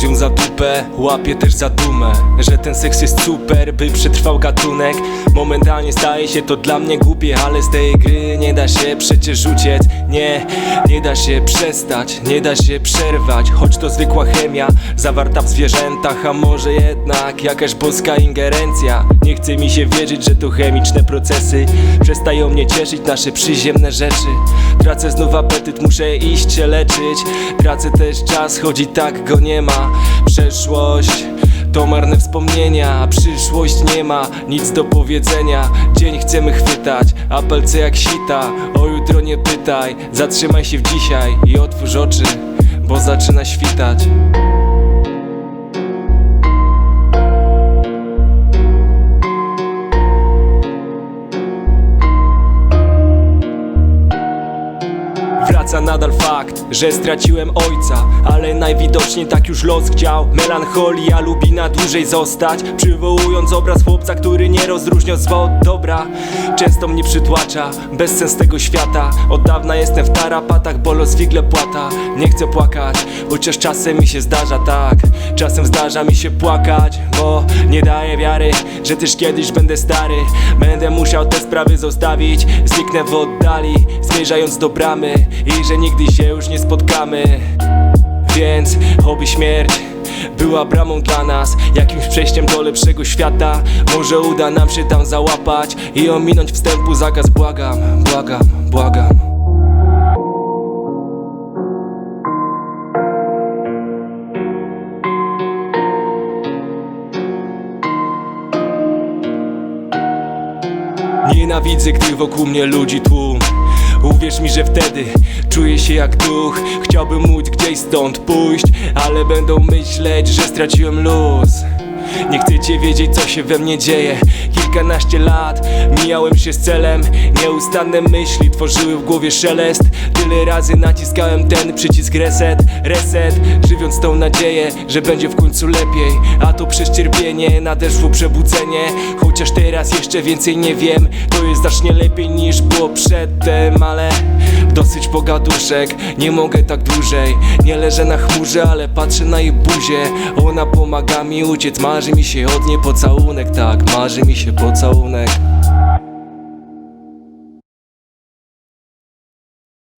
ją za dupę, łapię też za dumę Że ten seks jest super, by przetrwał gatunek. Momentalnie staje się to dla mnie głupie Ale z tej gry nie da się przecież uciec. Nie, nie da się przestać, nie da się przerwać Choć to zwykła chemia, zawarta w zwierzętach A może jednak jakaś boska ingerencja. Nie chce mi się wierzyć, że to chemiczne procesy Przestają mnie cieszyć nasze przyziemne rzeczy. Tracę znów apetyt, muszę iść się leczyć. Tracę też czas, choć i tak go nie ma Przeszłość to marne wspomnienia, przyszłość nie ma nic do powiedzenia. Dzień chcemy chwytać, a palce jak sita. O jutro nie pytaj, zatrzymaj się w dzisiaj i otwórz oczy Bo zaczyna świtać Wraca nadal fakt, że straciłem ojca. Ale najwidoczniej tak już los chciał Melancholia lubi na dłużej zostać. Przywołując obraz chłopca, który nie rozróżnia zła od dobra. Często mnie przytłacza, bezsens tego świata. Od dawna jestem w tarapatach, bo los wigle płata. Nie chcę płakać, chociaż czasem mi się zdarza tak. Czasem zdarza mi się płakać, bo nie daję wiary Że też kiedyś będę stary. Będę musiał te sprawy zostawić. Zniknę w oddali, zmierzając do bramy I że nigdy się już nie spotkamy. Więc oby śmierć była bramą dla nas. Jakimś przejściem do lepszego świata Może uda nam się tam załapać I ominąć wstępu zakaz. Błagam, błagam, błagam. Nienawidzę, gdy wokół mnie ludzi tłum Uwierz mi, że wtedy czuję się jak duch. Chciałbym móc gdzieś stąd pójść Ale będą myśleć, że straciłem luz nie chcecie wiedzieć co się we mnie dzieje. Kilkanaście lat mijałem się z celem. Nieustanne myśli tworzyły w głowie szelest. Tyle razy naciskałem ten przycisk reset Reset, żywiąc tą nadzieję, że będzie w końcu lepiej. A to przez cierpienie nadeszło przebudzenie. Chociaż teraz jeszcze więcej nie wiem To jest znacznie lepiej niż było przedtem. Ale dosyć pogaduszek, nie mogę tak dłużej. Nie leżę na chmurze, ale patrzę na jej buzię. Ona pomaga mi uciec, marzy mi się od niej pocałunek Tak, marzy mi się pocałunek